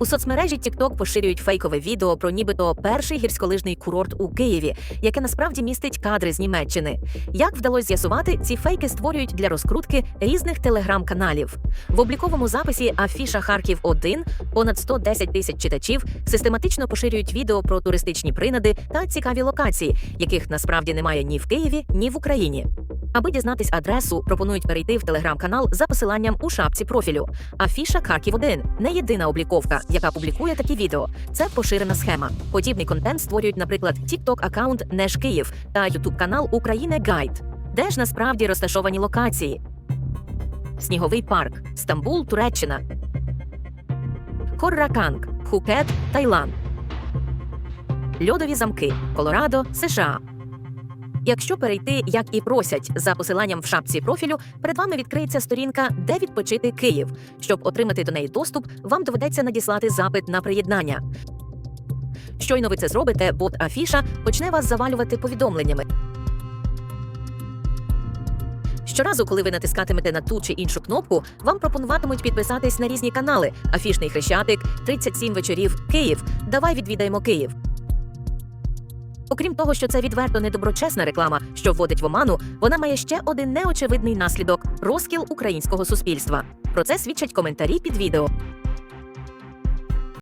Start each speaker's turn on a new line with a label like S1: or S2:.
S1: У соцмережі TikTok поширюють фейкове відео про нібито перший гірськолижний курорт у Києві, яке насправді містить кадри з Німеччини. Як вдалося з'ясувати, ці фейки створюють для розкрутки різних телеграм-каналів. В обліковому записі Афіша Харків 1 понад 110 тисяч читачів систематично поширюють відео про туристичні принади та цікаві локації, яких насправді немає ні в Києві, ні в Україні. Аби дізнатись адресу, пропонують перейти в телеграм-канал за посиланням у шапці профілю. Афіша Харків 1 не єдина обліковка, яка публікує такі відео. Це поширена схема. Подібний контент створюють, наприклад, TikTok аккаунт Неш Київ та YouTube канал Україна Гайд, де ж насправді розташовані локації. Сніговий парк, Стамбул, Туреччина, Хорраканг, Пхукет, Таїланд, Льодові замки, Колорадо, США. Якщо перейти, як і просять, за посиланням в шапці профілю, перед вами відкриється сторінка, де відпочити Київ. Щоб отримати до неї доступ, вам доведеться надіслати запит на приєднання. Щойно ви це зробите, бот Афіша почне вас завалювати повідомленнями. Щоразу, коли ви натискатимете на ту чи іншу кнопку, вам пропонуватимуть підписатись на різні канали: Афішний хрещатик, 37 вечорів, Київ. Давай відвідаємо Київ. Окрім того, що це відверто недоброчесна реклама, що вводить в оману, вона має ще один неочевидний наслідок розкіл українського суспільства. Про це свідчать коментарі під відео.